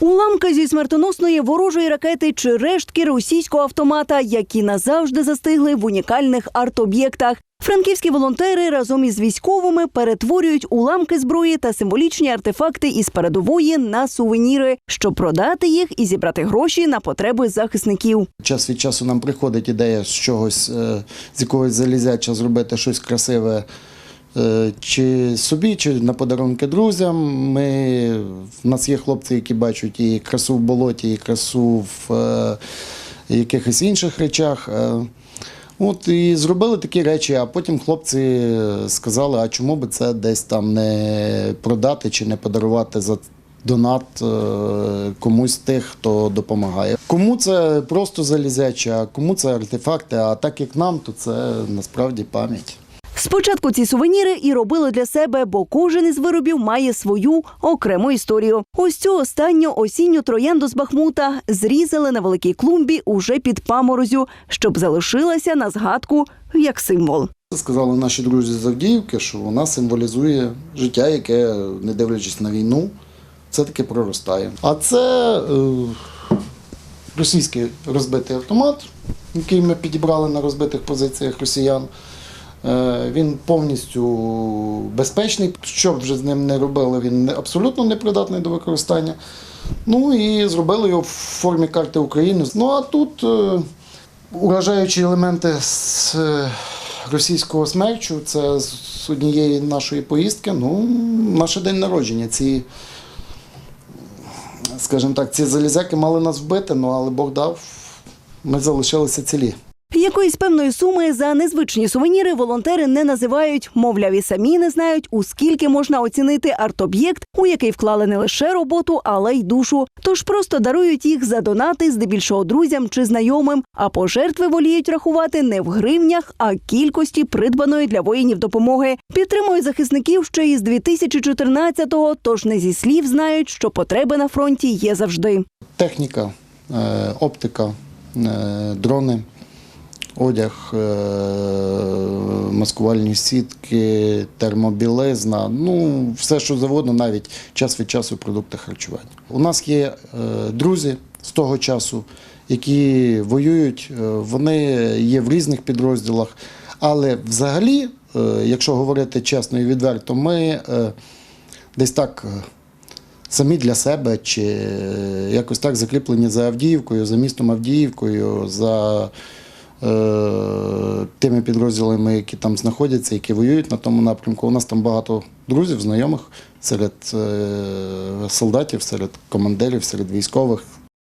Уламки зі смертоносної ворожої ракети чи рештки російського автомата, які назавжди застигли в унікальних арт-об'єктах. Франківські волонтери разом із військовими перетворюють уламки зброї та символічні артефакти із передової на сувеніри, щоб продати їх і зібрати гроші на потреби захисників. Час від часу нам приходить ідея з чогось, е, з якогось залізяча зробити щось красиве. Е, Чи собі, чи на подарунки друзям. Ми, в нас є хлопці, які бачать і красу в болоті, і красу в е, якихось інших речах. Е, От і зробили такі речі, а потім хлопці сказали, а чому би це десь там не продати чи не подарувати за донат е, комусь тих, хто допомагає. Кому це просто залізяче, а кому це артефакти, а так як нам, то це насправді пам'ять. Спочатку ці сувеніри і робили для себе, бо кожен із виробів має свою окрему історію. Ось цю останню осінню троянду з Бахмута зрізали на великій клумбі уже під паморозю, щоб залишилася на згадку як символ. Сказали наші друзі з Авдіївки, що вона символізує життя, яке, не дивлячись на війну, все-таки проростає. А це е, російський розбитий автомат, який ми підібрали на розбитих позиціях росіян. Е, Він повністю безпечний. Що б вже з ним не робили, він абсолютно непридатний до використання. Ну і зробили його в формі карти України. Ну а тут е, уражаючі елементи з е, російського смерчу. Це з однієї нашої поїздки. Ну, наш день народження. Ці, скажімо так, ці залізяки мали нас вбити, ну але Бог дав, ми залишилися цілі. Якоїсь певної суми за незвичні сувеніри волонтери не називають, мовляв, і самі не знають, у скільки можна оцінити арт-об'єкт, у який вклали не лише роботу, але й душу. Тож просто дарують їх за донати, здебільшого друзям чи знайомим. А пожертви воліють рахувати не в гривнях, а кількості придбаної для воїнів допомоги. Підтримують захисників ще із 2014-го, тож не зі слів знають, що потреби на фронті є завжди. Техніка, е, оптика, е, дрони, одяг, е, маскувальні сітки, термобілизна, ну все, що завгодно, навіть час від часу продукти харчування. У нас є е, друзі з того часу, які воюють, е, вони є в різних підрозділах. Але взагалі, якщо говорити чесно і відверто, ми десь так. самі для себе, чи якось так закріплені за Авдіївкою, за містом Авдіївкою, за тими підрозділами, які там знаходяться, які воюють на тому напрямку. У нас там багато друзів, знайомих серед е, солдатів, серед командирів, серед військових.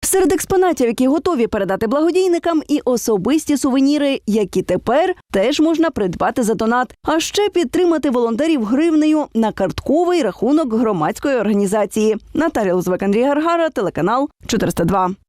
Серед експонатів, які готові передати благодійникам, і особисті сувеніри, які тепер теж можна придбати за донат, а ще підтримати волонтерів гривнею на картковий рахунок громадської організації. Наталія Лузвек, Андрій Гаргара, телеканал 402.